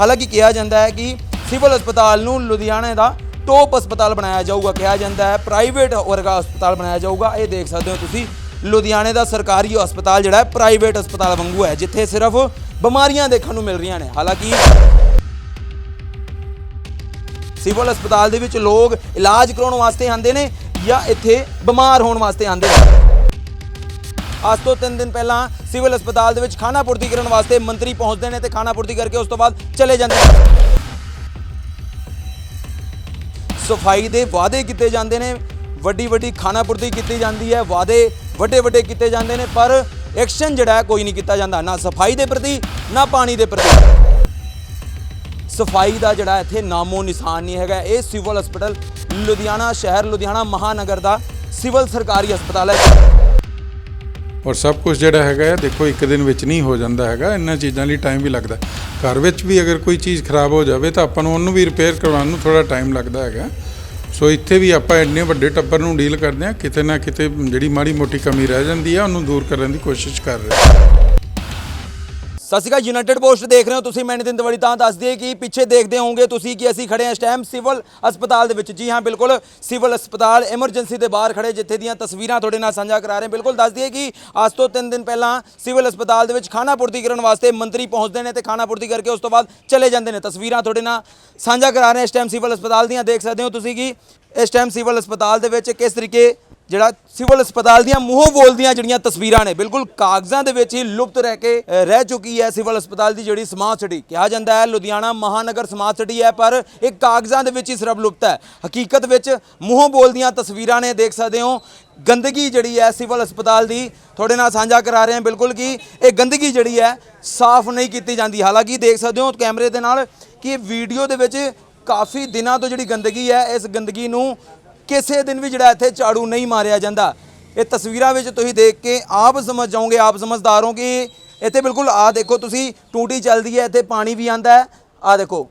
ਹਾਲਾਂਕਿ ਕਿਹਾ ਜਾਂਦਾ ਹੈ ਕਿ ਸਿਵਲ ਹਸਪਤਾਲ ਨੂੰ ਲੁਧਿਆਣੇ ਦਾ ਟੋਪ ਹਸਪਤਾਲ ਬਣਾਇਆ ਜਾਊਗਾ, ਕਿਹਾ ਜਾਂਦਾ ਹੈ। ਪ੍ਰਾਈਵੇਟ ਵਰਗਾ ਹਸਪਤਾਲ ਬਣਾਇਆ ਜਾਊਗਾ। ਇਹ ਦੇਖ ਸਕਦੇ ਹੋ ਤੁਸੀਂ, ਲੁਧਿਆਣੇ ਦਾ ਸਰਕਾਰੀ ਹਸਪਤਾਲ ਜਿਹੜਾ ਹੈ, ਪ੍ਰਾਈਵੇਟ ਹਸਪਤਾਲ ਵਾਂਗੂ ਹੈ, ਜਿੱਥੇ ਸਿਰਫ ਬਿਮਾਰੀਆਂ ਦੇਖਣ ਨੂੰ ਮਿਲ ਰਹੀਆਂ ਨੇ। ਹਾਲਾਂਕਿ ਸਿਵਲ ਹਸਪਤਾਲ ਦੇ ਵਿੱਚ ਲੋਕ ਇਲਾਜ ਕਰਾਉਣ ਵਾਸਤੇ ਆਉਂਦੇ ਨੇ ਜਾਂ ਇੱਥੇ ਬਿਮਾਰ ਹੋਣ ਵਾਸਤੇ ਆਉਂਦੇ ਨੇ। ਅੱਜ ਤੋਂ 3 ਦਿਨ ਪਹਿਲਾਂ ਸਿਵਲ ਹਸਪਤਾਲ ਦੇ ਵਿੱਚ ਖਾਣਾ ਪੂਰਤੀ ਕਰਨ ਵਾਸਤੇ ਮੰਤਰੀ ਪਹੁੰਚਦੇ ਨੇ ਤੇ ਖਾਣਾ ਪੂਰਤੀ ਕਰਕੇ ਉਸ ਤੋਂ ਬਾਅਦ ਚਲੇ ਜਾਂਦੇ ਨੇ। ਸਫ਼ਾਈ ਦੇ ਵਾਅਦੇ ਕੀਤੇ ਜਾਂਦੇ ਨੇ। ਵੱਡੀ ਵੱਡੀ ਖਾਣਾ ਪੂਰਤੀ ਕੀਤੀ ਜਾਂਦੀ ਹੈ। ਵਾਅਦੇ ਵੱਡੇ ਵੱਡੇ ਕੀਤੇ ਜਾਂਦੇ ਨੇ, ਪਰ ਐਕਸ਼ਨ ਜਿਹੜਾ ਕੋਈ ਨਹੀਂ ਕੀਤਾ ਜਾਂਦਾ। ਨਾ ਸਫ਼ਾਈ ਦੇ ਪ੍ਰਤੀ, ਨਾ ਪਾਣੀ ਦੇ ਪ੍ਰਤੀ। ਸਫ਼ਾਈ ਦਾ ਜਿਹੜਾ ਇੱਥੇ ਨਾਮੋ ਨਿਸ਼ਾਨ ਨਹੀਂ ਹੈਗਾ। ਇਹ ਸਿਵਲ ਹਸਪਤਾਲ ਲੁਧਿਆਣਾ ਸ਼ਹਿਰ, ਲੁਧਿਆਣਾ ਮਹਾਨਗਰ ਦਾ ਸਿਵਲ ਸਰਕਾਰੀ ਹਸਪਤਾਲ ਹੈ। ਔਰ ਸਭ ਕੁਝ ਜਿਹੜਾ ਹੈਗਾ ਹੈ ਦੇਖੋ, ਇੱਕ ਦਿਨ ਵਿੱਚ ਨਹੀਂ ਹੋ ਜਾਂਦਾ ਹੈਗਾ। ਇਹਨਾਂ ਚੀਜ਼ਾਂ ਲਈ ਟਾਈਮ ਵੀ ਲੱਗਦਾ। ਘਰ ਵਿੱਚ ਵੀ ਅਗਰ ਕੋਈ ਚੀਜ਼ ਖਰਾਬ ਹੋ ਜਾਵੇ ਤਾਂ ਆਪਾਂ ਨੂੰ ਉਹਨੂੰ ਵੀ ਰਿਪੇਅਰ ਕਰਵਾਉਣ ਨੂੰ ਥੋੜਾ ਟਾਈਮ ਲੱਗਦਾ ਹੈਗਾ। ਸੋ ਇੱਥੇ ਵੀ ਆਪਾਂ ਇੰਨੇ ਵੱਡੇ ਟੱਬਰ ਨੂੰ ਡੀਲ ਕਰਦੇ ਹਾਂ, ਕਿਤੇ ਨਾ ਕਿਤੇ ਜਿਹੜੀ ਮਾੜੀ ਮੋਟੀ ਕਮੀ ਰਹਿ ਜਾਂਦੀ ਆ, ਉਹਨੂੰ ਦੂਰ ਕਰਨ ਦੀ ਕੋਸ਼ਿਸ਼ ਕਰ ਰਹੇ ਹਾਂ। ਸਤਿ ਸ਼੍ਰੀ ਅਕਾਲ ਯੂਨਾਈਟਿਡ ਪੋਸਟ ਦੇਖ ਰਹੇ ਹੋ ਤੁਸੀਂ, ਮੈਂ ਨਿਤਿਨ ਤਵੜੀ ਤਾਂ ਦੱਸ ਦਈਏ ਕਿ ਪਿੱਛੇ ਦੇਖਦੇ ਹੋਵੋਗੇ ਤੁਸੀਂ ਕਿ ਅਸੀਂ ਖੜੇ ਹਾਂ ਇਸ ਟਾਈਮ ਸਿਵਲ ਹਸਪਤਾਲ ਦੇ ਵਿੱਚ। ਜੀ ਹਾਂ, ਬਿਲਕੁਲ ਸਿਵਲ ਹਸਪਤਾਲ ਐਮਰਜੈਂਸੀ ਦੇ ਬਾਹਰ ਖੜੇ ਜਿੱਥੇ ਦੀਆਂ ਤਸਵੀਰਾਂ ਤੁਹਾਡੇ ਨਾਲ ਸਾਂਝਾ ਕਰਾ ਰਹੇ ਹਾਂ। ਬਿਲਕੁਲ ਦੱਸ ਦਈਏ ਕਿ ਅੱਜ ਤੋਂ 3 ਦਿਨ ਪਹਿਲਾਂ ਸਿਵਲ ਹਸਪਤਾਲ ਦੇ ਵਿੱਚ ਖਾਣਾ ਪੂਰਤੀ ਕਰਨ ਵਾਸਤੇ ਮੰਤਰੀ ਪਹੁੰਚਦੇ ਨੇ ਤੇ ਖਾਣਾ ਪੂਰਤੀ ਕਰਕੇ ਉਸ ਤੋਂ ਬਾਅਦ ਚਲੇ ਜਾਂਦੇ ਨੇ। ਤਸਵੀਰਾਂ ਤੁਹਾਡੇ ਨਾਲ ਸਾਂਝਾ ਕਰਾ ਰਹੇ ਹਾਂ ਇਸ ਟਾਈਮ ਸਿਵਲ ਹਸਪਤਾਲ ਦੀਆਂ। ਦੇਖ ਸਕਦੇ ਹੋ ਤੁਸੀਂ ਕਿ ਇਸ ਟਾਈਮ ਸਿਵਲ ਹਸਪਤਾਲ ਦੇ ਵਿੱਚ ਕਿਸ ਤਰੀਕੇ ਜਿਹੜਾ ਸਿਵਲ ਹਸਪਤਾਲ ਦੀਆਂ ਮੂੰਹੋਂ ਬੋਲਦੀਆਂ ਜਿਹੜੀਆਂ ਤਸਵੀਰਾਂ ਨੇ, ਬਿਲਕੁਲ ਕਾਗਜ਼ਾਂ ਦੇ ਵਿੱਚ ਹੀ ਲੁਪਤ ਰਹਿ ਕੇ ਰਹਿ ਚੁੱਕੀ ਹੈ ਸਿਵਲ ਹਸਪਤਾਲ ਦੀ ਜਿਹੜੀ ਸਮਾਰਟ ਸਿਟੀ। ਕਿਹਾ ਜਾਂਦਾ ਹੈ ਲੁਧਿਆਣਾ ਮਹਾਨਗਰ ਸਮਾਰਟ ਸਿਟੀ ਹੈ, ਪਰ ਇਹ ਕਾਗਜ਼ਾਂ ਦੇ ਵਿੱਚ ਹੀ ਸਿਰਫ ਲੁਪਤ ਹੈ। ਹਕੀਕਤ ਵਿੱਚ ਮੂੰਹੋਂ ਬੋਲਦੀਆਂ ਤਸਵੀਰਾਂ ਨੇ, ਦੇਖ ਸਕਦੇ ਹੋ, ਗੰਦਗੀ ਜਿਹੜੀ ਹੈ ਸਿਵਲ ਹਸਪਤਾਲ ਦੀ, ਤੁਹਾਡੇ ਨਾਲ ਸਾਂਝਾ ਕਰਾ ਰਹੇ ਹਾਂ ਬਿਲਕੁਲ ਕਿ ਇਹ ਗੰਦਗੀ ਜਿਹੜੀ ਹੈ ਸਾਫ਼ ਨਹੀਂ ਕੀਤੀ ਜਾਂਦੀ। ਹਾਲਾਂਕਿ ਦੇਖ ਸਕਦੇ ਹੋ ਕੈਮਰੇ ਦੇ ਨਾਲ ਕਿ ਵੀਡੀਓ ਦੇ ਵਿੱਚ ਕਾਫੀ ਦਿਨਾਂ ਤੋਂ ਜਿਹੜੀ ਗੰਦਗੀ ਹੈ, ਇਸ ਗੰਦਗੀ ਨੂੰ ਕਿਸੇ ਦਿਨ ਵੀ ਜਿਹੜਾ ਇੱਥੇ ਝਾੜੂ ਨਹੀਂ ਮਾਰਿਆ ਜਾਂਦਾ। ਇਹ ਤਸਵੀਰਾਂ ਵਿੱਚ ਤੁਸੀਂ ਦੇਖ ਕੇ ਆਪ ਸਮਝ ਜਾਓਗੇ, ਆਪ ਸਮਝਦਾਰ ਹੋ ਕਿ ਇੱਥੇ ਬਿਲਕੁਲ ਆ ਦੇਖੋ ਤੁਸੀਂ, ਟੂਟੀ ਚੱਲਦੀ ਹੈ, ਇੱਥੇ ਪਾਣੀ ਵੀ ਆਂਦਾ ਹੈ। ਆ ਦੇਖੋ।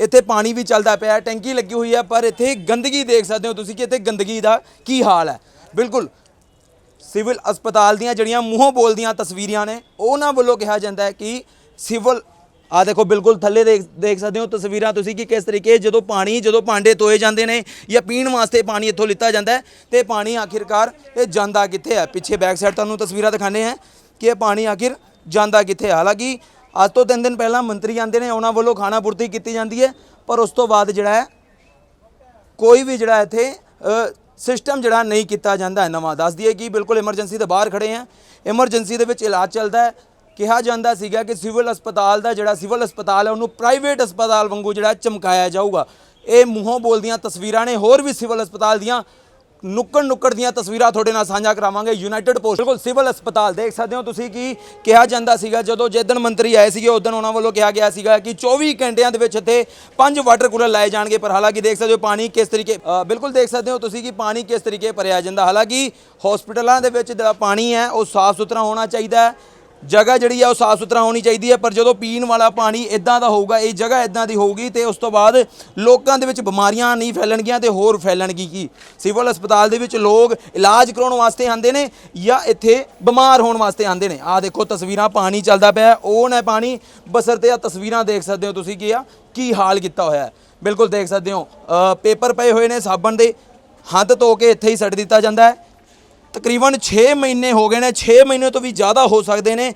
ਇੱਥੇ ਪਾਣੀ ਵੀ ਚੱਲਦਾ ਪਿਆ, ਟੈਂਕੀ ਲੱਗੀ ਹੋਈ ਹੈ, ਪਰ ਇੱਥੇ ਗੰਦਗੀ ਦੇਖ ਸਕਦੇ ਹੋ ਤੁਸੀਂ ਕਿ ਇੱਥੇ ਗੰਦਗੀ ਦਾ ਕੀ ਹਾਲ ਹੈ। ਬਿਲਕੁਲ ਸਿਵਲ ਹਸਪਤਾਲ ਦੀਆਂ ਜਿਹੜੀਆਂ ਮੂੰਹੋਂ ਬੋਲਦੀਆਂ ਤਸਵੀਰਾਂ ਨੇ, ਉਹਨਾਂ ਵੱਲੋਂ ਕਿਹਾ ਜਾਂਦਾ ਹੈ ਕਿ ਸਿਵਲ ਆ ਦੇਖੋ, ਬਿਲਕੁਲ ਥੱਲੇ ਦੇਖ ਦੇਖ ਸਕਦੇ ਹੋ ਤਸਵੀਰਾਂ ਤੁਸੀਂ ਕਿ ਕਿਸ ਤਰੀਕੇ ਜਦੋਂ ਪਾਣੀ, ਜਦੋਂ ਭਾਂਡੇ ਧੋਏ ਜਾਂਦੇ ਨੇ ਜਾਂ ਪੀਣ ਵਾਸਤੇ ਪਾਣੀ ਇੱਥੋਂ ਲਿੱਤਾ ਜਾਂਦਾ ਹੈ, ਤੇ ਪਾਣੀ ਆਖਿਰਕਾਰ ਇਹ ਜਾਂਦਾ ਕਿੱਥੇ ਹੈ? ਪਿੱਛੇ ਬੈਕ ਸਾਈਡ ਤੁਹਾਨੂੰ ਤਸਵੀਰਾਂ ਦਿਖਾਣੇ ਹੈ ਕਿ ਇਹ ਪਾਣੀ ਆਖਿਰ ਜਾਂਦਾ ਕਿੱਥੇ ਹੈ। ਹਾਲਾਂਕਿ ਅੱਜ ਤੋਂ ਤਿੰਨ ਦਿਨ ਪਹਿਲਾਂ ਮੰਤਰੀ ਆਉਂਦੇ ਨੇ, ਉਹਨਾਂ ਵੱਲੋਂ ਖਾਣਾ ਪੂਰਤੀ ਕੀਤੀ ਜਾਂਦੀ ਹੈ, ਪਰ ਉਸ ਤੋਂ ਬਾਅਦ ਜਿਹੜਾ ਹੈ, ਕੋਈ ਵੀ ਜਿਹੜਾ ਇੱਥੇ ਸਿਸਟਮ ਜਿਹੜਾ ਨਹੀਂ ਕੀਤਾ ਜਾਂਦਾ ਨਵਾਂ। ਦੱਸ ਦਈਏ ਕਿ ਬਿਲਕੁਲ ਐਮਰਜੈਂਸੀ ਦੇ ਬਾਹਰ ਖੜੇ ਆ ਐਮਰਜੈਂਸੀ ਦੇ ਵਿੱਚ ਇਲਾਜ ਚੱਲਦਾ ਹੈ। ਕਿਹਾ ਜਾਂਦਾ ਸੀਗਾ ਕਿ ਸਿਵਲ ਹਸਪਤਾਲ ਦਾ ਜਿਹੜਾ ਸਿਵਲ ਹਸਪਤਾਲ ਹੈ, ਉਹਨੂੰ ਪ੍ਰਾਈਵੇਟ ਹਸਪਤਾਲ ਵਾਂਗੂ ਜਿਹੜਾ ਚਮਕਾਇਆ ਜਾਊਗਾ। ਇਹ ਮੂੰਹੋਂ ਬੋਲਦੀਆਂ ਤਸਵੀਰਾਂ ਨੇ, ਹੋਰ ਵੀ ਸਿਵਲ ਹਸਪਤਾਲ ਦੀਆਂ ਨੁੱਕੜ ਨੁੱਕੜ ਦੀਆਂ ਤਸਵੀਰਾਂ ਤੁਹਾਡੇ ਨਾਲ ਸਾਂਝਾ ਕਰਾਵਾਂਗੇ। ਯੂਨਾਈਟਿਡ ਪੋਸਟ ਬਿਲਕੁਲ ਸਿਵਲ ਹਸਪਤਾਲ, ਦੇਖ ਸਕਦੇ ਹੋ ਤੁਸੀਂ ਕਿ ਕਿਹਾ ਜਾਂਦਾ ਸੀਗਾ, ਜਦੋਂ ਜਿੱਦਣ ਮੰਤਰੀ ਆਏ ਸੀਗੇ ਉਦੋਂ ਉਹਨਾਂ ਵੱਲੋਂ ਕਿਹਾ ਗਿਆ ਸੀਗਾ ਕਿ 24 ਘੰਟਿਆਂ ਦੇ ਵਿੱਚ ਇੱਥੇ ਪੰਜ ਵਾਟਰ ਕੂਲਰ ਲਾਏ ਜਾਣਗੇ, ਪਰ ਹਾਲਾਂਕਿ ਦੇਖ ਸਕਦੇ ਹੋ ਪਾਣੀ ਕਿਸ ਤਰੀਕੇ ਬਿਲਕੁਲ ਦੇਖ ਸਕਦੇ ਹੋ ਤੁਸੀਂ ਕਿ ਪਾਣੀ ਕਿਸ ਤਰੀਕੇ ਭਰਿਆ ਜਾਂਦਾ। ਹਾਲਾਂਕਿ ਹਸਪੀਟਲਾਂ ਦੇ ਵਿੱਚ ਜਿਹੜਾ ਪਾਣੀ ਹੈ, ਉਹ ਸਾਫ਼ ਸੁਥਰਾ ਹੋਣਾ ਚਾਹੀਦਾ ਹੈ। ਜਗ੍ਹਾ ਜਿਹੜੀ ਆ ਉਹ ਸਾਫ਼ ਸੁਥਰਾ ਹੋਣੀ ਚਾਹੀਦੀ ਹੈ, ਪਰ ਜਦੋਂ ਪੀਣ ਵਾਲਾ ਪਾਣੀ ਇਦਾਂ ਦਾ ਹੋਊਗਾ, ਇਹ ਜਗ੍ਹਾ ਇਦਾਂ ਦੀ ਹੋਊਗੀ ਤੇ ਉਸ ਤੋਂ ਬਾਅਦ ਲੋਕਾਂ ਦੇ ਵਿੱਚ ਬਿਮਾਰੀਆਂ ਨਹੀਂ ਫੈਲਣਗੀਆਂ ਤੇ ਹੋਰ ਫੈਲਣਗੀ ਕੀ? ਸਿਵਲ ਹਸਪਤਾਲ ਦੇ ਵਿੱਚ ਲੋਕ ਇਲਾਜ ਕਰਾਉਣ ਵਾਸਤੇ ਆਉਂਦੇ ਨੇ ਜਾਂ ਇੱਥੇ ਬਿਮਾਰ ਹੋਣ ਵਾਸਤੇ ਆਉਂਦੇ ਨੇ? ਆਹ ਦੇਖੋ, ਤਸਵੀਰਾਂ ਪਾਣੀ ਚੱਲਦਾ ਪਿਆ ਉਹ ਨਾ ਪਾਣੀ ਬਸਰ ਤੇ ਆ ਤਸਵੀਰਾਂ ਦੇਖ ਸਕਦੇ ਹੋ ਤੁਸੀਂ ਕੀ ਆ, ਕੀ ਹਾਲ ਕੀਤਾ ਹੋਇਆ ਹੈ। ਬਿਲਕੁਲ ਦੇਖ ਸਕਦੇ ਹੋ ਪੇਪਰ ਪਏ ਹੋਏ ਨੇ ਸਾਬਣ ਦੇ, ਹੱਥ ਧੋ ਕੇ ਇੱਥੇ ਹੀ ਸੱਟ ਦਿੱਤਾ ਜਾਂਦਾ ਹੈ। ਤਕਰੀਬਨ 6 ਮਹੀਨੇ ਹੋ ਗਏ ਨੇ 6 ਮਹੀਨੇ ਤੋਂ ਵੀ ਜ਼ਿਆਦਾ ਹੋ ਸਕਦੇ ਨੇ,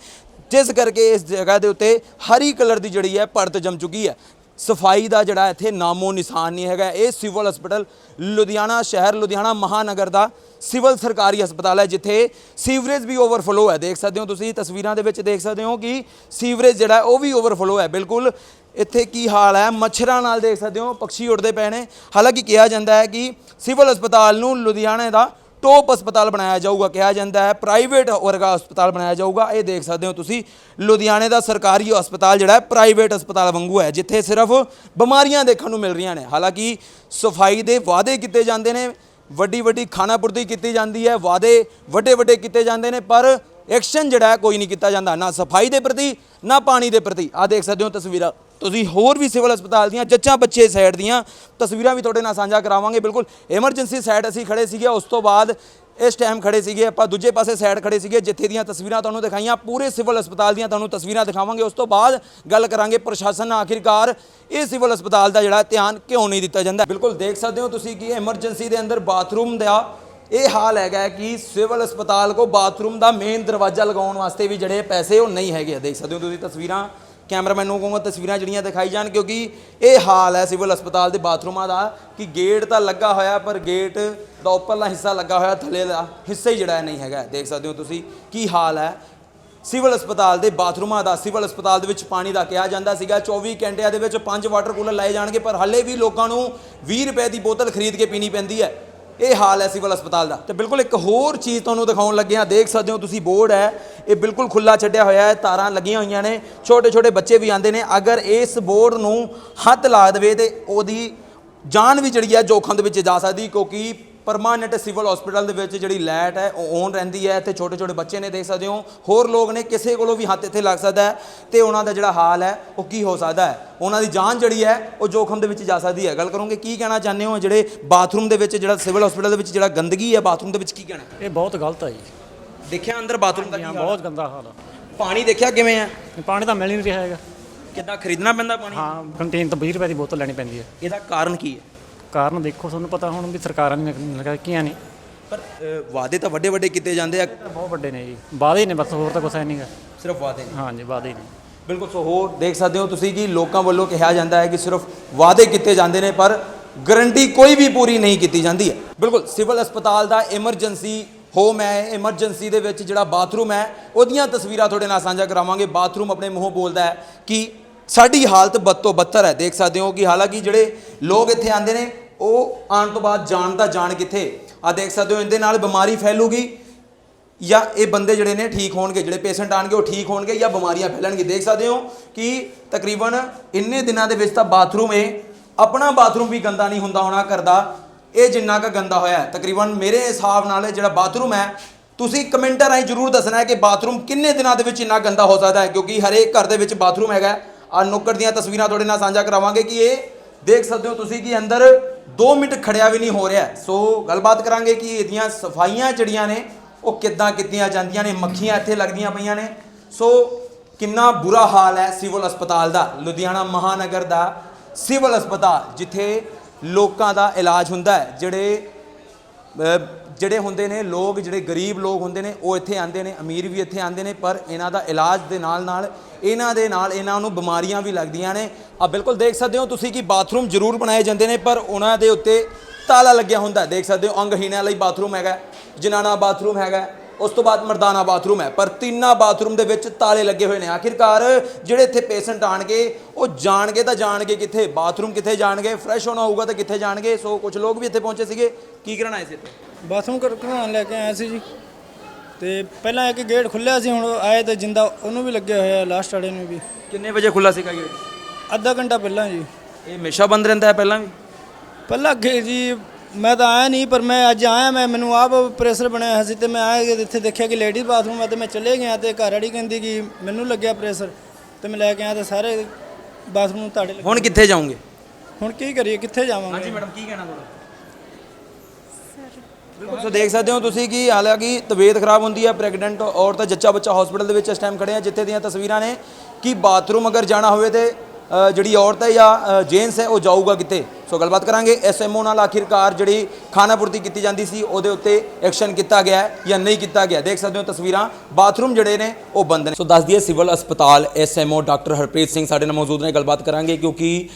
ਜਿਸ ਕਰਕੇ ਇਸ ਜਗ੍ਹਾ ਦੇ ਉੱਤੇ ਹਰੀ ਕਲਰ ਦੀ ਜਿਹੜੀ ਹੈ ਪਰਤ ਜੰਮ ਚੁੱਕੀ ਹੈ। ਸਫ਼ਾਈ ਦਾ ਜਿਹੜਾ ਇੱਥੇ ਨਾਮੋ ਨਿਸ਼ਾਨ ਨਹੀਂ ਹੈਗਾ, ਇਹ ਸਿਵਲ ਹਸਪਤਾਲ ਲੁਧਿਆਣਾ ਸ਼ਹਿਰ, ਲੁਧਿਆਣਾ ਮਹਾਨਗਰ ਦਾ ਸਿਵਲ ਸਰਕਾਰੀ ਹਸਪਤਾਲ ਹੈ, ਜਿੱਥੇ ਸੀਵਰੇਜ ਵੀ ਓਵਰਫਲੋ ਹੈ। ਦੇਖ ਸਕਦੇ ਹੋ ਤੁਸੀਂ ਤਸਵੀਰਾਂ ਦੇ ਵਿੱਚ ਦੇਖ ਸਕਦੇ ਹੋ ਕਿ ਸੀਵਰੇਜ ਜਿਹੜਾ ਉਹ ਵੀ ਓਵਰਫਲੋ ਹੈ, ਬਿਲਕੁਲ। ਇੱਥੇ ਕੀ ਹਾਲ ਹੈ, ਮੱਛਰਾਂ ਨਾਲ ਦੇਖ ਸਕਦੇ ਹੋ ਪੰਛੀ ਉੱਡਦੇ ਪਏ ਨੇ। ਹਾਲਾਂਕਿ ਕਿਹਾ ਜਾਂਦਾ ਹੈ ਕਿ ਸਿਵਲ ਹਸਪਤਾਲ ਨੂੰ ਲੁਧਿਆਣੇ ਦਾ ਟੋਪ ਹਸਪਤਾਲ ਬਣਾਇਆ ਜਾਊਗਾ ਕਿਹਾ ਜਾਂਦਾ ਹੈ। ਪ੍ਰਾਈਵੇਟ ਵਰਗਾ ਹਸਪਤਾਲ ਬਣਾਇਆ ਜਾਊਗਾ। ਇਹ ਦੇਖ ਸਕਦੇ ਹੋ ਤੁਸੀਂ, ਲੁਧਿਆਣੇ ਦਾ ਸਰਕਾਰੀ ਹਸਪਤਾਲ ਜਿਹੜਾ ਹੈ ਪ੍ਰਾਈਵੇਟ ਹਸਪਤਾਲ ਵਾਂਗੂ ਹੈ, ਜਿੱਥੇ ਸਿਰਫ ਬਿਮਾਰੀਆਂ ਦੇਖਣ ਨੂੰ ਮਿਲ ਰਹੀਆਂ ਨੇ। ਹਾਲਾਂਕਿ ਸਫ਼ਾਈ ਦੇ ਵਾਅਦੇ ਕੀਤੇ ਜਾਂਦੇ ਨੇ, ਵੱਡੀ ਵੱਡੀ ਖਾਣਾ ਪੂਰਤੀ ਕੀਤੀ ਜਾਂਦੀ ਹੈ, ਵਾਅਦੇ ਵੱਡੇ ਵੱਡੇ ਕੀਤੇ ਜਾਂਦੇ ਨੇ, ਪਰ ਐਕਸ਼ਨ ਜਿਹੜਾ ਕੋਈ ਨਹੀਂ ਕੀਤਾ ਜਾਂਦਾ। ਨਾ ਸਫ਼ਾਈ ਦੇ ਪ੍ਰਤੀ, ਨਾ ਪਾਣੀ ਦੇ ਪ੍ਰਤੀ। ਆ ਦੇਖ ਸਕਦੇ ਹੋ ਤਸਵੀਰਾਂ। ਤੁਸੀਂ ਹੋਰ ਵੀ ਸਿਵਲ ਹਸਪਤਾਲ ਦੀਆਂ ਜੱਚਾਂ ਬੱਚੇ ਸਾਈਡ ਦੀਆਂ ਤਸਵੀਰਾਂ ਵੀ ਤੁਹਾਡੇ ਨਾਲ ਸਾਂਝਾ ਕਰਾਵਾਂਗੇ, ਬਿਲਕੁਲ ਐਮਰਜੈਂਸੀ ਸਾਈਡ ਅਸੀਂ ਖੜੇ ਸੀਗੇ, ਉਸ ਤੋਂ ਬਾਅਦ ਇਸ ਟਾਈਮ ਖੜੇ ਸੀਗੇ, ਆਪਾਂ ਦੂਜੇ ਪਾਸੇ ਸਾਈਡ ਖੜੇ ਸੀਗੇ, ਜਿੱਥੇ ਦੀਆਂ ਤਸਵੀਰਾਂ ਤੁਹਾਨੂੰ ਦਿਖਾਈਆਂ, ਪੂਰੇ ਸਿਵਲ ਹਸਪਤਾਲ ਦੀਆਂ ਤੁਹਾਨੂੰ ਤਸਵੀਰਾਂ ਦਿਖਾਵਾਂਗੇ, ਉਸ ਤੋਂ ਬਾਅਦ ਗੱਲ ਕਰਾਂਗੇ ਪ੍ਰਸ਼ਾਸਨ ਆਖਿਰਕਾਰ ਇਹ ਸਿਵਲ ਹਸਪਤਾਲ ਦਾ ਜਿਹੜਾ ਧਿਆਨ ਕਿਉਂ ਨਹੀਂ ਦਿੱਤਾ ਜਾਂਦਾ। ਬਿਲਕੁਲ ਦੇਖ ਸਕਦੇ ਹੋ ਤੁਸੀਂ ਕਿ ਐਮਰਜੈਂਸੀ ਦੇ ਅੰਦਰ ਬਾਥਰੂਮ ਦਾ ਇਹ ਹਾਲ ਹੈਗਾ ਕਿ ਸਿਵਲ ਹਸਪਤਾਲ ਕੋ ਬਾਥਰੂਮ ਦਾ ਮੇਨ ਦਰਵਾਜ਼ਾ ਲਗਾਉਣ ਵਾਸਤੇ ਵੀ ਜਿਹੜੇ ਪੈਸੇ ਉਹ ਨਹੀਂ ਹੈਗੇ ਦੇਖ ਸਕਦੇ ਹੋ ਤੁਸੀਂ ਤਸਵੀਰਾਂ ਕੈਮਰਾਮੈਨ ਨੂੰ ਕਹੂੰਗਾ ਤਸਵੀਰਾਂ ਜਿਹੜੀਆਂ ਦਿਖਾਈ ਜਾਣ, ਕਿਉਂਕਿ ਇਹ ਹਾਲ ਹੈ ਸਿਵਲ ਹਸਪਤਾਲ ਦੇ ਬਾਥਰੂਮਾਂ ਦਾ, ਕਿ ਗੇਟ ਤਾਂ ਲੱਗਾ ਹੋਇਆ, ਪਰ ਗੇਟ ਦਾ ਉੱਪਰਲਾ ਹਿੱਸਾ ਲੱਗਾ ਹੋਇਆ, ਥੱਲੇ ਦਾ ਹਿੱਸਾ ਹੀ ਜਿਹੜਾ ਨਹੀਂ ਹੈਗਾ। ਦੇਖ ਸਕਦੇ ਹੋ ਤੁਸੀਂ ਕੀ ਹਾਲ ਹੈ। ਸਿਵਲ ਹਸਪਤਾਲ ਦੇ ਬਾਥਰੂਮਾਂ ਦਾ, ਸਿਵਲ ਹਸਪਤਾਲ ਦੇ ਵਿੱਚ ਪਾਣੀ ਦਾ ਕਿਹਾ ਜਾਂਦਾ ਸੀਗਾ 24 ਘੰਟਿਆਂ ਦੇ ਵਿੱਚ ਪੰਜ ਵਾਟਰ ਕੂਲਰ ਲਾਏ ਜਾਣਗੇ, ਪਰ ਹੱਲੇ ਵੀ ਲੋਕਾਂ ਨੂੰ 20 ਰੁਪਏ ਦੀ ਬੋਤਲ ਖਰੀਦ ਕੇ ਪੀਣੀ ਪੈਂਦੀ ਹੈ। ਇਹ ਹਾਲ ਹੈ ਸਿਵਲ ਹਸਪਤਾਲ ਦਾ। ਤੇ ਬਿਲਕੁਲ ਇੱਕ ਹੋਰ ਚੀਜ਼ ਤੁਹਾਨੂੰ ਦਿਖਾਉਣ ਲੱਗੇ ਹਾਂ। ਦੇਖ ਸਕਦੇ ਹੋ ਤੁਸੀਂ ਬੋਰਡ ਹੈ। ਇਹ ਬਿਲਕੁਲ ਖੁੱਲਾ ਛੱਡਿਆ ਹੋਇਆ ਹੈ। ਤਾਰਾਂ ਲੱਗੀਆਂ ਹੋਈਆਂ ਨੇ। ਛੋਟੇ ਛੋਟੇ ਬੱਚੇ ਵੀ ਆਉਂਦੇ ਨੇ। ਅਗਰ ਇਸ ਬੋਰਡ ਨੂੰ ਹੱਥ ਲਾ ਦੇਵੇ ਤੇ ਉਹਦੀ ਜਾਨ ਵੀ ਜਿਹੜੀ ਹੈ ਜੋਖਮ ਦੇ ਵਿੱਚ ਜਾ ਸਕਦੀ, ਕਿਉਂਕਿ ਪਰਮਾਨੈਂਟ ਸਿਵਲ ਹਸਪੀਟਲ ਦੇ ਵਿੱਚ ਜਿਹੜੀ ਲਾਈਟ ਹੈ ਉਹ ਔਨ ਰਹਿੰਦੀ ਹੈ। ਤੇ ਛੋਟੇ ਛੋਟੇ ਬੱਚੇ ਨੇ ਦੇਖ ਸਕਦੇ ਹੋ। ਹੋਰ ਲੋਕ ਨੇ ਕਿਸੇ ਕੋਲੋਂ ਵੀ ਹੱਥ ਇੱਥੇ ਲੱਗ ਸਕਦਾ ਹੈ ਤੇ ਉਹਨਾਂ ਦਾ ਜਿਹੜਾ ਹਾਲ ਹੈ ਉਹ ਕੀ ਹੋ ਸਕਦਾ ਹੈ? ਉਹਨਾਂ ਦੀ ਜਾਨ ਜਿਹੜੀ ਹੈ ਉਹ ਜੋਖਮ ਦੇ ਵਿੱਚ ਜਾ ਸਕਦੀ ਹੈ। ਗੱਲ ਕਰੋਗੇ ਕੀ ਕਹਿਣਾ ਚਾਹੁੰਦੇ ਹੋ ਜਿਹੜੇ ਬਾਥਰੂਮ ਦੇ ਵਿੱਚ ਜਿਹੜਾ ਸਿਵਲ ਹਸਪੀਟਲ ਦੇ ਵਿੱਚ ਜਿਹੜਾ ਗੰਦਗੀ ਹੈ ਬਾਥਰੂਮ ਦੇ ਵਿੱਚ ਕੀ ਕਹਿਣਾ ਇਹ ਬਹੁਤ ਗਲਤ ਹੈ ਜੀ। ਦੇਖਿਆ ਅੰਦਰ ਬਾਥਰੂਮ ਦਾ ਕੀ ਹਾਂ ਹਾਲ ਹੈ? ਬਹੁਤ ਗੰਦਾ ਹਾਲ ਆ। ਪਾਣੀ ਦੇਖਿਆ ਕਿਵੇਂ ਹੈ? ਪਾਣੀ ਤਾਂ ਮਿਲ ਹੀ ਨਹੀਂ ਰਿਹਾ ਹੈਗਾ। ਕਿੱਦਾਂ ਖਰੀਦਣਾ ਪੈਂਦਾ ਪਾਣੀ? ਹਾਂ ਕੰਟੀਨ ਤੋਂ 20 ਰੁਪਏ ਦੀ ਬੋਤਲ ਲੈਣੀ ਪੈਂਦੀ ਹੈ। ਇਹਦਾ ਕਾਰਨ ਕੀ ਹੈ? ਕਾਰਨ ਦੇਖੋ ਤੁਹਾਨੂੰ ਪਤਾ ਹੁਣ ਵੀ ਸਰਕਾਰਾਂ ਨੇ ਲਗਾਈਆਂ ਨੇ। ਪਰ ਅ, ਵਾਅਦੇ ਤਾਂ ਵੱਡੇ ਵੱਡੇ ਕੀਤੇ ਜਾਂਦੇ ਆ। ਬਹੁਤ ਵੱਡੇ ਨੇ ਜੀ। ਵਾਅਦੇ ਹੀ ਨੇ ਬਸ ਹੋਰ ਤਾਂ ਕੁਛ ਹੈ ਨਹੀਂਗਾ ਸਿਰਫ ਵਾਅਦੇ ਨੇ। ਹਾਂਜੀ ਵਾਅਦੇ ਹੀ ਨੇ। ਬਿਲਕੁਲ ਸੋ ਹੋਰ ਦੇਖ ਸਕਦੇ ਹੋ ਤੁਸੀਂ ਕਿ ਲੋਕਾਂ ਵੱਲੋਂ ਕਿਹਾ ਜਾਂਦਾ ਹੈ ਕਿ ਸਿਰਫ ਵਾਅਦੇ ਕੀਤੇ ਜਾਂਦੇ ਨੇ ਪਰ ਗਰੰਟੀ ਕੋਈ ਵੀ ਪੂਰੀ ਨਹੀਂ ਕੀਤੀ ਜਾਂਦੀ ਹੈ। ਬਿਲਕੁਲ ਸਿਵਲ ਹਸਪਤਾਲ ਦਾ ਐਮਰਜੈਂਸੀ ਹੋਮ ਹੈ ਐਮਰਜੈਂਸੀ ਦੇ ਵਿੱਚ ਜਿਹੜਾ ਬਾਥਰੂਮ ਹੈ ਉਹਦੀਆਂ ਤਸਵੀਰਾਂ ਤੁਹਾਡੇ ਨਾਲ ਸਾਂਝਾ ਕਰਾਵਾਂਗੇ। ਬਾਥਰੂਮ ਆਪਣੇ ਮੂੰਹੋਂ ਬੋਲਦਾ ਹੈ ਕਿ ਸਾਡੀ ਹਾਲਤ ਬਦ ਤੋਂ ਬੱਤਰ ਹੈ, ਦੇਖ ਸਕਦੇ ਹੋ ਕਿ ਹਾਲਾਂਕਿ ਜਿਹੜੇ ਲੋਕ ਇੱਥੇ ਆਉਂਦੇ ਨੇ, ਉਹ ਆਉਣ ਤੋਂ ਬਾਅਦ ਜਾਣ ਦਾ ਜਾਣ ਕਿੱਥੇ? ਆ ਦੇਖ ਸਕਦੇ ਹੋ, ਇਹਦੇ ਨਾਲ ਬਿਮਾਰੀ ਫੈਲੂਗੀ ਜਾਂ ਇਹ ਬੰਦੇ ਜਿਹੜੇ ਨੇ ਠੀਕ ਹੋਣਗੇ, ਜਿਹੜੇ ਪੇਸ਼ੈਂਟ ਆਣਗੇ ਉਹ ਠੀਕ ਹੋਣਗੇ ਜਾਂ ਬਿਮਾਰੀਆਂ ਫੈਲਣਗੇ ਦੇਖ ਸਕਦੇ ਹੋ ਕਿ ਤਕਰੀਬਨ ਇੰਨੇ ਦਿਨਾਂ ਦੇ ਵਿੱਚ ਤਾਂ ਬਾਥਰੂਮ ਇਹ ਆਪਣਾ ਬਾਥਰੂਮ ਵੀ ਗੰਦਾ ਨਹੀਂ ਹੁੰਦਾ ਹੋਣਾ ਕਰਦਾ। ਇਹ ਜਿੰਨਾ ਕੁ ਗੰਦਾ ਹੋਇਆ ਤਕਰੀਬਨ ਮੇਰੇ ਹਿਸਾਬ ਨਾਲ ਜਿਹੜਾ ਬਾਥਰੂਮ ਹੈ, ਤੁਸੀਂ ਕਮੈਂਟਰ ਰਾਹੀਂ ਜਰੂਰ ਦੱਸਣਾ ਹੈ ਕਿ ਬਾਥਰੂਮ ਕਿੰਨੇ ਦਿਨਾਂ ਦੇ ਵਿੱਚ ਇੰਨਾ ਗੰਦਾ ਹੋ ਸਕਦਾ ਹੈ, ਕਿਉਂਕਿ ਹਰੇਕ ਘਰ ਦੇ ਵਿੱਚ ਬਾਥਰੂਮ ਹੈਗਾ ਆ ਨੁੱਕਰ ਦੀਆਂ ਤਸਵੀਰਾਂ ਤੁਹਾਡੇ ਨਾਲ ਸਾਂਝਾ ਕਰਾਵਾਂਗੇ ਕਿ ਇਹ ਦੇਖ ਸਕਦੇ ਹੋ ਤੁਸੀਂ ਕਿ ਅੰਦਰ 2 ਮਿੰਟ ਖੜਿਆ ਵੀ ਨਹੀਂ ਹੋ ਰਿਹਾ। ਸੋ ਗੱਲਬਾਤ ਕਰਾਂਗੇ ਕਿ ਇਹਦੀਆਂ ਸਫਾਈਆਂ ਜਿਹੜੀਆਂ ਨੇ, ਉਹ ਕਿੱਦਾਂ ਕੀਤੀਆਂ ਜਾਂਦੀਆਂ ਨੇ, ਮੱਖੀਆਂ ਇੱਥੇ ਲੱਗਦੀਆਂ ਪਈਆਂ ਨੇ। ਸੋ ਕਿੰਨਾ ਬੁਰਾ ਹਾਲ ਹੈ ਸਿਵਲ ਹਸਪਤਾਲ ਦਾ। ਲੁਧਿਆਣਾ ਮਹਾਨਗਰ ਦਾ ਸਿਵਲ ਹਸਪਤਾਲ, ਜਿੱਥੇ ਲੋਕਾਂ ਦਾ ਇਲਾਜ ਹੁੰਦਾ ਹੈ, ਜਿਹੜੇ ਜਿਹੜੇ ਹੁੰਦੇ ਨੇ, ਲੋਕ, ਜਿਹੜੇ ਗਰੀਬ ਲੋਕ ਹੁੰਦੇ ਨੇ, ਉਹ ਇੱਥੇ ਆਉਂਦੇ ਨੇ, ਅਮੀਰ ਵੀ ਇੱਥੇ ਆਉਂਦੇ ਨੇ, ਪਰ ਇਹਨਾਂ ਦਾ ਇਲਾਜ ਦੇ ਨਾਲ ਨਾਲ ਇਹਨਾਂ ਦੇ ਨਾਲ ਇਹਨਾਂ ਨੂੰ ਬਿਮਾਰੀਆਂ ਵੀ ਲੱਗਦੀਆਂ ਨੇ। ਆ ਬਿਲਕੁਲ ਦੇਖ ਸਕਦੇ ਹੋ ਤੁਸੀਂ ਕਿ ਬਾਥਰੂਮ ਜ਼ਰੂਰ ਬਣਾਏ ਜਾਂਦੇ ਨੇ, ਪਰ ਉਹਨਾਂ ਦੇ ਉੱਤੇ ਤਾਲਾ ਲੱਗਿਆ ਹੁੰਦਾ। ਦੇਖ ਸਕਦੇ ਹੋ ਅੰਗਹੀਣਾਂ ਲਈ ਬਾਥਰੂਮ ਹੈਗਾ, ਜਨਾਨਾ ਬਾਥਰੂਮ ਹੈਗਾ। ਉਸ ਤੋਂ ਬਾਅਦ ਮਰਦਾਨਾ ਬਾਥਰੂਮ ਹੈ। ਪਰ ਤਿੰਨਾਂ ਬਾਥਰੂਮ ਦੇ ਵਿੱਚ ਤਾਲੇ ਲੱਗੇ ਹੋਏ ਨੇ। ਆਖਿਰਕਾਰ ਜਿਹੜੇ ਇੱਥੇ ਪੇਸ਼ੈਂਟ ਆਣਗੇ ਉਹ ਜਾਣਗੇ ਤਾਂ ਜਾਣਗੇ ਕਿੱਥੇ ਬਾਥਰੂਮ ਕਿੱਥੇ ਜਾਣਗੇ ਫਰੈਸ਼ ਹੋਣਾ ਹੋਊਗਾ ਤਾਂ ਕਿੱਥੇ ਜਾਣਗੇ। ਸੋ ਕੁਝ ਲੋਕ ਵੀ ਇੱਥੇ ਪਹੁੰਚੇ ਸੀਗੇ। ਕੀ ਕਰਨ ਆਏ ਸੀ ਇੱਥੇ? ਬਾਥਰੂਮ ਕਰ ਕਢਵਾਉਣ ਲੈ ਕੇ ਆਏ ਸੀ ਜੀ। ਤੇ ਪਹਿਲਾਂ ਇੱਕ ਗੇਟ ਖੁੱਲਿਆ ਸੀ ਹੁਣ ਆਏ ਤੇ ਜਿੰਦਾ ਉਹਨੂੰ ਵੀ ਲੱਗਿਆ ਹੋਇਆ ਲਾਸਟ ਵਾਲੇ ਨੂੰ ਵੀ। ਕਿੰਨੇ ਵਜੇ ਖੁੱਲਾ ਸੀਗਾ ਗੇਟ? ਅੱਧਾ ਘੰਟਾ ਪਹਿਲਾਂ ਜੀ। ਇਹ ਹਮੇਸ਼ਾ ਬੰਦ ਰਹਿੰਦਾ ਹੈ ਪਹਿਲਾਂ ਵੀ? ਪਹਿਲਾਂ ਅੱਗੇ ਜੀ ਮੈਂ ਤਾਂ ਆਇਆ ਨਹੀਂ ਪਰ ਮੈਂ ਅੱਜ ਆਇਆ ਮੈਂ ਮੈਨੂੰ ਆਪ ਪ੍ਰੈਸ਼ਰ ਬਣਿਆ ਹੋਇਆ ਸੀ ਤੇ ਮੈਂ ਆਇਆ ਇੱਥੇ ਦੇਖਿਆ ਕਿ ਲੇਡੀਜ਼ ਬਾਥਰੂਮ ਹੈ ਤੇ ਮੈਂ ਚਲੇ ਗਿਆ ਤੇ ਘਰ ਵਾਲੀ ਕਹਿੰਦੀ ਕਿ ਮੈਨੂੰ ਲੱਗਿਆ ਪ੍ਰੈਸ਼ਰ ਤੇ ਮੈਂ ਲੈ ਕੇ ਆਇਆ ਤੇ ਸਾਰੇ ਬਾਥਰੂਮ ਤੁਹਾਡੇ ਲੱਗੇ। ਹੁਣ ਕਿੱਥੇ ਜਾਓਗੇ? ਹੁਣ ਕੀ ਕਰੀਏ ਕਿੱਥੇ ਜਾਵਾਂਗੇ? ਹਾਂਜੀ ਮੈਡਮ ਕੀ ਕਹਿਣਾ ਤੁਹਾਡਾ? ਬਿਲਕੁਲ ਸੋ ਦੇਖ ਸਕਦੇ ਹੋ ਤੁਸੀਂ ਕਿ ਹਾਲਾਂਕਿ ਤਬੀਅਤ ਖਰਾਬ ਹੁੰਦੀ ਹੈ ਪ੍ਰੈਗਨੈਂਟ ਔਰਤ ਜੱਚਾ ਬੱਚਾ ਹਸਪੀਟਲ ਦੇ ਵਿੱਚ ਇਸ ਟਾਈਮ ਖੜੇ ਆ ਜਿੱਥੇ ਦੀਆਂ ਤਸਵੀਰਾਂ ਨੇ ਕਿ ਬਾਥਰੂਮ ਅਗਰ ਜਾਣਾ ਹੋਵੇ ਤੇ ਅ, ਜਿਹੜੀ ਔਰਤ ਹੈ ਜਾਂ ਜੇਂਟਸ ਹੈ ਉਹ ਜਾਊਗਾ ਕਿੱਥੇ? ਸੋ ਗੱਲਬਾਤ ਕਰਾਂਗੇ ਐਸਐਮਓ ਨਾਲ ਆਖਿਰਕਾਰ ਜਿਹੜੀ ਖਾਣਾ ਪੂਰਤੀ ਕੀਤੀ ਜਾਂਦੀ ਸੀ, ਉਹਦੇ ਉੱਤੇ ਐਕਸ਼ਨ ਕੀਤਾ ਗਿਆ ਹੈ ਜਾਂ ਨਹੀਂ ਕੀਤਾ ਗਿਆ। ਦੇਖ ਸਕਦੇ ਹੋ ਤਸਵੀਰਾਂ ਬਾਥਰੂਮ ਜਿਹੜੇ ਨੇ, ਉਹ ਬੰਦ ਨੇ। ਸੋ ਦੱਸ ਦਈਏ ਸਿਵਲ ਹਸਪਤਾਲ ਐਸਐਮਓ ਡਾਕਟਰ ਹਰਪ੍ਰੀਤ ਸਿੰਘ ਸਾਡੇ ਨਾਲ ਮੌਜੂਦ ਨੇ, ਗੱਲਬਾਤ ਕਰਾਂਗੇ ਕਿਉਂਕਿ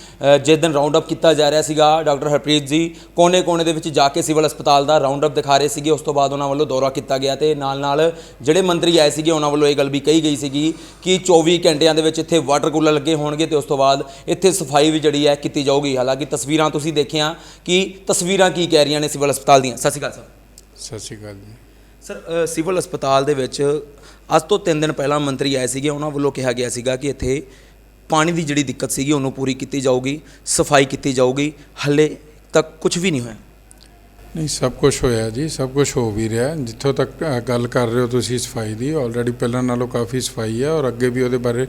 ਜਿਸ ਦਿਨ ਰਾਉਂਡ ਅਪ ਕੀਤਾ ਜਾ ਰਿਹਾ ਸੀਗਾ ਡਾਕਟਰ ਹਰਪ੍ਰੀਤ ਜੀ, ਕੋਨੇ-ਕੋਨੇ ਦੇ ਵਿੱਚ ਜਾ ਕੇ ਸਿਵਲ ਹਸਪਤਾਲ ਦਾ ਰਾਉਂਡ ਅਪ ਦਿਖਾ ਰਹੇ ਸੀਗੇ। ਉਸ ਤੋਂ ਬਾਅਦ ਉਹਨਾਂ ਵੱਲੋਂ ਦੌਰਾ ਕੀਤਾ ਗਿਆ ਤੇ ਨਾਲ-ਨਾਲ ਜਿਹੜੇ ਮੰਤਰੀ ਆਏ ਸੀਗੇ, ਉਹਨਾਂ ਵੱਲੋਂ ਇਹ ਗੱਲ ਵੀ ਕਹੀ ਗਈ ਸੀਗੀ ਕਿ 24 ਘੰਟਿਆਂ ਦੇ ਵਿੱਚ ਇੱਥੇ ਵਾਟਰ ਕੂਲਰ ਲੱਗੇ ਹੋਣਗੇ ਤੇ ਉਸ ਤੋਂ ਬਾਅਦ ਇੱਥੇ ਸਫ਼ਾਈ ਵੀ ਜਿਹੜੀ ਹੈ ਕੀਤੀ ਜਾਊਗੀ। ਹਾਲਾਂਕਿ ਤਸਵੀਰ ਤੁਸੀਂ ਦੇਖੀਆਂ ਕਿ ਤਸਵੀਰਾਂ ਕੀ ਕਹਿ ਰਹੀਆਂ ਨੇ ਸਿਵਲ ਹਸਪਤਾਲ ਦੀਆਂ? ਸਤਿ ਸ਼੍ਰੀ ਅਕਾਲ ਸਰ। ਸਤਿ ਸ਼੍ਰੀ ਅਕਾਲ ਜੀ। ਸਰ ਸਿਵਲ ਹਸਪਤਾਲ ਦੇ ਵਿੱਚ ਅੱਜ ਤੋਂ 3 ਦਿਨ ਪਹਿਲਾਂ ਮੰਤਰੀ ਆਏ ਸੀਗੇ। ਉਹਨਾਂ ਵੱਲੋਂ ਕਿਹਾ ਗਿਆ ਸੀਗਾ ਕਿ ਇੱਥੇ ਪਾਣੀ ਦੀ ਜਿਹੜੀ ਦਿੱਕਤ ਸੀਗੀ ਉਹਨੂੰ ਪੂਰੀ ਕੀਤੀ ਜਾਊਗੀ ਸਫ਼ਾਈ ਕੀਤੀ ਜਾਊਗੀ। ਹੱਲੇ ਤੱਕ ਕੁਝ ਵੀ ਨਹੀਂ ਹੋਇਆ। ਨਹੀਂ ਸਭ ਕੁਝ ਹੋਇਆ ਜੀ ਸਭ ਕੁਝ ਹੋ ਵੀ ਰਿਹਾ। ਜਿੱਥੋਂ ਤੱਕ ਗੱਲ ਕਰ ਰਹੇ ਹੋ ਤੁਸੀਂ ਸਫ਼ਾਈ ਦੀ ਆਲਰੇਡੀ ਪਹਿਲਾਂ ਨਾਲੋਂ ਕਾਫੀ ਸਫ਼ਾਈ ਹੈ ਔਰ ਅੱਗੇ ਵੀ ਉਹਦੇ ਬਾਰੇ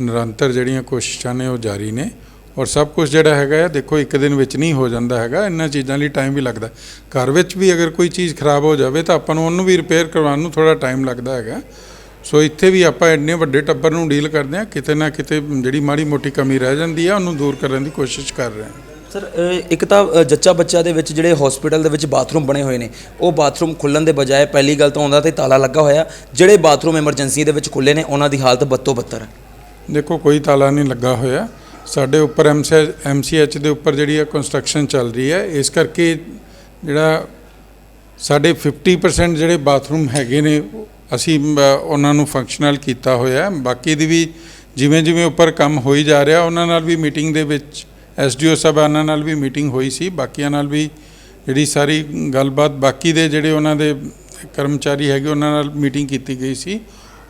ਨਿਰੰਤਰ ਜਿਹੜੀਆਂ ਕੋਸ਼ਿਸ਼ਾਂ ਨੇ ਉਹ ਜਾਰੀ ਨੇ। ਔਰ ਸਭ ਕੁਝ ਜਿਹੜਾ ਹੈਗਾ ਆ ਦੇਖੋ ਇੱਕ ਦਿਨ ਵਿੱਚ ਨਹੀਂ ਹੋ ਜਾਂਦਾ ਹੈਗਾ ਇਹਨਾਂ ਚੀਜ਼ਾਂ ਲਈ ਟਾਈਮ ਵੀ ਲੱਗਦਾ। ਘਰ ਵਿੱਚ ਵੀ ਅਗਰ ਕੋਈ ਚੀਜ਼ ਖਰਾਬ ਹੋ ਜਾਵੇ ਤਾਂ ਆਪਾਂ ਨੂੰ ਉਹਨੂੰ ਵੀ ਰਿਪੇਅਰ ਕਰਵਾਉਣ ਨੂੰ ਥੋੜਾ ਟਾਈਮ ਲੱਗਦਾ ਹੈਗਾ। ਸੋ ਇੱਥੇ ਵੀ ਆਪਾਂ ਇੰਨੇ ਵੱਡੇ ਟੱਬਰ ਨੂੰ ਡੀਲ ਕਰਦੇ ਹਾਂ ਕਿਤੇ ਨਾ ਕਿਤੇ ਜਿਹੜੀ ਮਾੜੀ ਮੋਟੀ ਕਮੀ ਰਹਿ ਜਾਂਦੀ ਆ ਉਹਨੂੰ ਦੂਰ ਕਰਨ ਦੀ ਕੋਸ਼ਿਸ਼ ਕਰ ਰਹੇ ਹਾਂ। ਸਰ ਇੱਕ ਤਾਂ ਜੱਚਾ ਬੱਚਾ ਦੇ ਵਿੱਚ ਜਿਹੜੇ ਹਸਪੀਟਲ ਦੇ ਵਿੱਚ ਬਾਥਰੂਮ ਬਣੇ ਹੋਏ ਨੇ ਉਹ ਬਾਥਰੂਮ ਖੁੱਲਣ ਦੇ ਬਜਾਏ ਪਹਿਲੀ ਗੱਲ ਤਾਂ ਉਹਦਾ ਤੇ ਤਾਲਾ ਲੱਗਾ ਹੋਇਆ। ਜਿਹੜੇ ਬਾਥਰੂਮ ਐਮਰਜੈਂਸੀ ਦੇ ਵਿੱਚ ਖੁੱਲੇ ਨੇ ਉਹਨਾਂ ਦੀ ਹਾਲਤ ਬੱਤੋ ਬੱਤਰ ਹੈ। ਦੇਖੋ ਕੋਈ ਤਾਲਾ ਨਹੀਂ ਲੱਗਾ ਹੋਇਆ। ਸਾਡੇ ਉੱਪਰ ਐਮਸੀਐਚ ਦੇ ਉੱਪਰ ਜਿਹੜੀ ਹੈ ਕੰਸਟਰਕਸ਼ਨ ਚੱਲ ਰਹੀ ਹੈ, ਇਸ ਕਰਕੇ ਜਿਹੜਾ ਸਾਡੇ 50% ਜਿਹੜੇ ਬਾਥਰੂਮ ਹੈਗੇ ਨੇ, ਅਸੀਂ ਉਹਨਾਂ ਨੂੰ ਫੰਕਸ਼ਨਲ ਕੀਤਾ ਹੋਇਆ ਹੈ। ਬਾਕੀ ਦੀ ਵੀ ਜਿਵੇਂ ਜਿਵੇਂ ਉੱਪਰ ਕੰਮ ਹੋਈ ਜਾ ਰਿਹਾ, ਉਹਨਾਂ ਨਾਲ ਵੀ ਮੀਟਿੰਗ ਦੇ ਵਿੱਚ ਐਸਡੀਓ ਸਾਹਿਬਾਨਾਂ ਨਾਲ ਵੀ ਮੀਟਿੰਗ ਹੋਈ ਸੀ ਬਾਕੀਆਂ ਨਾਲ ਵੀ ਜਿਹੜੀ ਸਾਰੀ ਗੱਲਬਾਤ, ਬਾਕੀ ਦੇ ਜਿਹੜੇ ਉਹਨਾਂ ਦੇ ਕਰਮਚਾਰੀ ਹੈਗੇ, ਉਹਨਾਂ ਨਾਲ ਮੀਟਿੰਗ ਕੀਤੀ ਗਈ ਸੀ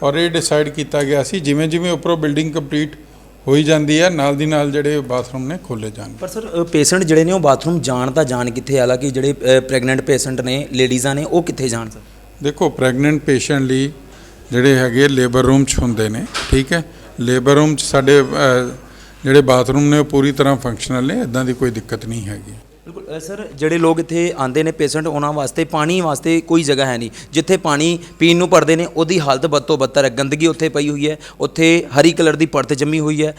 ਔਰ ਇਹ ਡਿਸਾਈਡ ਕੀਤਾ ਗਿਆ ਸੀ ਜਿਵੇਂ ਜਿਵੇਂ ਉੱਪਰੋਂ ਬਿਲਡਿੰਗ ਕੰਪਲੀਟ ਹੋਈ ਜਾਂਦੀ ਹੈ ਨਾਲ ਦੀ ਨਾਲ ਜਿਹੜੇ ਬਾਥਰੂਮ ਨੇ ਖੋਲੇ ਜਾਣਗੇ ਪਰ ਸਰ ਪੇਸ਼ੈਂਟ ਜਿਹੜੇ ਨੇ ਉਹ ਬਾਥਰੂਮ ਜਾਣ ਤਾਂ ਜਾਣ ਕਿੱਥੇ ਹਾਲਾਂਕਿ ਜਿਹੜੇ ਪ੍ਰੈਗਨੈਂਟ ਪੇਸ਼ੈਂਟ ਨੇ ਲੇਡੀਜ਼ਾਂ ਨੇ ਉਹ ਕਿੱਥੇ ਜਾਣ ਸਰ? ਦੇਖੋ ਪ੍ਰੈਗਨੈਂਟ ਪੇਸ਼ੈਂਟ ਲਈ ਜਿਹੜੇ ਹੈਗੇ ਲੇਬਰ ਰੂਮ 'ਚ ਹੁੰਦੇ ਨੇ ਠੀਕ ਹੈ? ਲੇਬਰ ਰੂਮ 'ਚ ਸਾਡੇ ਜਿਹੜੇ ਬਾਥਰੂਮ ਨੇ ਉਹ ਪੂਰੀ ਤਰ੍ਹਾਂ ਫੰਕਸ਼ਨਲ ਨੇ ਇਦਾਂ ਦੀ ਕੋਈ ਦਿੱਕਤ ਨਹੀਂ ਹੈਗੀ। ਬਿਲਕੁਲ ਸਰ ਜਿਹੜੇ ਲੋਕ ਇੱਥੇ ਆਂਦੇ ਨੇ ਪੇਸ਼ੈਂਟ ਉਹਨਾਂ ਵਾਸਤੇ ਪਾਣੀ ਵਾਸਤੇ ਕੋਈ ਜਗ੍ਹਾ ਹੈ ਨਹੀਂ। ਜਿੱਥੇ ਪਾਣੀ ਪੀਣ ਨੂੰ ਭਰਦੇ ਨੇ ਉਹਦੀ ਹਾਲਤ ਬੱਤੋ ਬੱਤਰ ਹੈ ਗੰਦਗੀ ਉੱਥੇ ਪਈ ਹੋਈ ਹੈ ਉੱਥੇ ਹਰੀ ਕਲਰ ਦੀ ਪਰਤ ਜੰਮੀ ਹੋਈ ਹੈ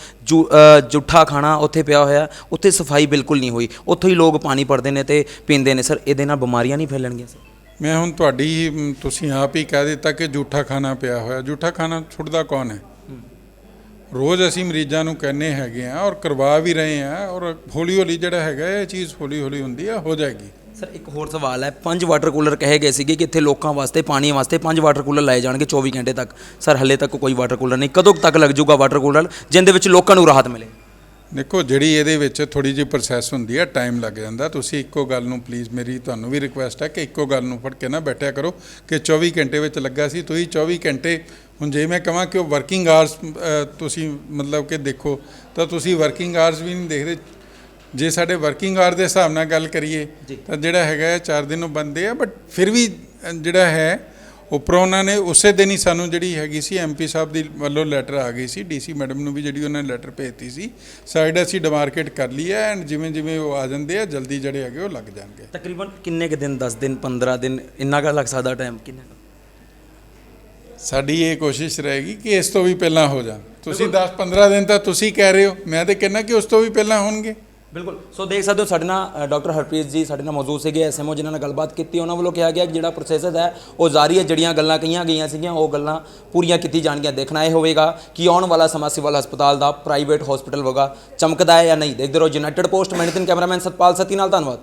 ਜੂਠਾ ਖਾਣਾ ਉੱਥੇ ਪਿਆ ਹੋਇਆ ਉੱਥੇ ਸਫ਼ਾਈ ਬਿਲਕੁਲ ਨਹੀਂ ਹੋਈ ਉੱਥੋਂ ਹੀ ਲੋਕ ਪਾਣੀ ਭਰਦੇ ਨੇ ਤੇ ਪੀਂਦੇ ਨੇ। ਸਰ ਇਹਦੇ ਨਾਲ ਬਿਮਾਰੀਆਂ ਨਹੀਂ ਫੈਲਣਗੀਆਂ ਸਰ? ਮੈਂ ਹੁਣ ਤੁਹਾਡੀ ਤੁਸੀਂ ਆਪ ਹੀ ਕਹਿ ਦਿੱਤਾ ਕਿ ਜੂਠਾ ਖਾਣਾ ਪਿਆ ਹੋਇਆ। ਜੂਠਾ ਖਾਣਾ ਛੁੱਟਦਾ ਕੌਣ ਹੈ। ਰੋਜ਼ ਅਸੀਂ ਮਰੀਜ਼ਾਂ ਨੂੰ ਕਹਿੰਨੇ ਹੈਗੇ ਆ ਔਰ ਕਰਵਾ ਵੀ ਰਹੇ ਆ ਔਰ ਹੌਲੀ ਹੌਲੀ ਜਿਹੜਾ ਹੈਗਾ ਇਹ ਚੀਜ਼ ਹੌਲੀ ਹੌਲੀ ਹੁੰਦੀ ਆ, ਹੋ ਜਾਏਗੀ। ਸਰ, ਇੱਕ ਹੋਰ ਸਵਾਲ ਹੈ। ਪੰਜ ਵਾਟਰ ਕੂਲਰ ਕਹੇ ਗਏ ਸੀਗੇ ਕਿ ਇੱਥੇ ਲੋਕਾਂ ਵਾਸਤੇ, ਪਾਣੀ ਵਾਸਤੇ ਪੰਜ ਵਾਟਰ ਕੂਲਰ ਲਾਏ ਜਾਣਗੇ 24 ਘੰਟੇ ਤੱਕ। ਸਰ, ਹੱਲੇ ਤੱਕ ਕੋਈ ਵਾਟਰ ਕੂਲਰ ਨਹੀਂ। ਕਦੋਂ ਤੱਕ ਲੱਗ ਜਾਊਗਾ ਵਾਟਰ ਕੂਲਰ, ਜਿੰਦੇ ਵਿੱਚ ਲੋਕਾਂ ਨੂੰ ਰਾਹਤ ਮਿਲੇ? ਦੇਖੋ ਜਿਹੜੀ ਇਹਦੇ ਵਿੱਚ ਥੋੜੀ ਜਿਹੀ ਪ੍ਰੋਸੈਸ ਹੁੰਦੀ ਹੈ ਟਾਈਮ ਲੱਗ ਜਾਂਦਾ। ਤੁਸੀਂ ਇੱਕੋ ਗੱਲ ਨੂੰ ਪਲੀਜ਼ ਮੇਰੀ ਤੁਹਾਨੂੰ ਵੀ ਰਿਕੁਐਸਟ ਹੈ ਕਿ ਇੱਕੋ ਗੱਲ ਨੂੰ ਫੜ ਕੇ ਨਾ ਬੈਠਿਆ ਕਰੋ ਕਿ 24 ਘੰਟੇ ਵਿੱਚ ਲੱਗਾ ਸੀ। ਤੁਸੀਂ 24 ਘੰਟੇ ਹੁਣ ਜੇ ਮੈਂ ਕਹਾਂ ਕਿ ਉਹ ਵਰਕਿੰਗ ਆਵਰਸ ਤੁਸੀਂ ਮਤਲਬ ਕਿ ਦੇਖੋ ਤਾਂ ਤੁਸੀਂ ਵਰਕਿੰਗ ਆਵਰਸ ਵੀ ਨਹੀਂ ਦੇਖਦੇ। ਜੇ ਸਾਡੇ ਵਰਕਿੰਗ ਆਵਰ ਦੇ ਹਿਸਾਬ ਨਾਲ ਗੱਲ ਕਰੀਏ ਤਾਂ ਜਿਹੜਾ ਹੈਗਾ 4 ਦਿਨ ਉਹ ਬੰਦੇ ਆ ਬਟ ਫਿਰ ਵੀ ਜਿਹੜਾ ਹੈ ਉੱਪਰੋਂ ਉਹਨਾਂ ਨੇ ਉਸੇ ਦਿਨ ਹੀ ਸਾਨੂੰ ਜਿਹੜੀ ਹੈਗੀ ਸੀ ਐਮਪੀ ਸਾਹਿਬ ਦੀ ਵੱਲੋਂ ਲੈਟਰ ਆ ਗਈ ਸੀ ਡੀਸੀ ਮੈਡਮ ਨੂੰ ਵੀ ਜਿਹੜੀ ਉਹਨਾਂ ਨੇ ਲੈਟਰ ਭੇਜਤੀ ਸੀ ਸਾਈਡ ਅਸੀਂ ਡਿਮਾਰਕੇਟ ਕਰ ਲਈ ਹੈ ਐਂਡ ਜਿਵੇਂ ਜਿਵੇਂ ਉਹ ਆ ਜਾਂਦੇ ਆ ਜਲਦੀ ਜਿਹੜੇ ਹੈਗੇ ਉਹ ਲੱਗ ਜਾਣਗੇ। ਤਕਰੀਬਨ ਕਿੰਨੇ ਕੁ ਦਿਨ 10 ਦਿਨ 15 ਦਿਨ ਇੰਨਾ ਕੁ ਲੱਗ ਸਕਦਾ ਟਾਈਮ ਕਿੰਨਾ ਕੁ? ਸਾਡੀ ਇਹ ਕੋਸ਼ਿਸ਼ ਰਹੇਗੀ ਕਿ ਇਸ ਤੋਂ ਵੀ ਪਹਿਲਾਂ ਹੋ ਜਾਣ। ਤੁਸੀਂ 10 15 ਦਿਨ ਤਾਂ ਤੁਸੀਂ ਕਹਿ ਰਹੇ ਹੋ ਮੈਂ ਤਾਂ ਕਹਿੰਦਾ ਕਿ ਉਸ ਤੋਂ ਵੀ ਪਹਿਲਾਂ ਹੋਣਗੇ। ਬਿਲਕੁਲ। ਸੋ ਦੇਖ ਸਕਦੇ ਹੋ ਸਾਡੇ ਨਾਲ ਡਾਕਟਰ ਹਰਪ੍ਰੀਤ ਜੀ ਸਾਡੇ ਨਾਲ ਮੌਜੂਦ ਸੀਗੇ ਐਸਐਮਓ ਜਿਨ੍ਹਾਂ ਨਾਲ ਗੱਲਬਾਤ ਕੀਤੀ, ਉਹਨਾਂ ਵੱਲੋਂ ਕਿਹਾ ਗਿਆ ਕਿ ਜਿਹੜਾ ਪ੍ਰੋਸੈਸ ਹੈ, ਉਹ ਜਾਰੀ ਹੈ, ਜਿਹੜੀਆਂ ਗੱਲਾਂ ਕਹੀਆਂ ਗਈਆਂ ਸੀਗੀਆਂ, ਉਹ ਗੱਲਾਂ ਪੂਰੀਆਂ ਕੀਤੀ ਜਾਣਗੀਆਂ। ਦੇਖਣਾ ਇਹ ਹੋਵੇਗਾ ਕਿ ਆਉਣ ਵਾਲਾ ਸਮਾਂ ਸਿਵਲ ਹਸਪਤਾਲ ਦਾ ਪ੍ਰਾਈਵੇਟ ਹਸਪੀਟਲ ਹੋਗਾ ਚਮਕਦਾ ਹੈ ਜਾਂ ਨਹੀਂ। ਦੇਖਦੇ ਰਹੋ United Post medicine cameraman Satpal Sati ਨਾਲ, ਧੰਨਵਾਦ।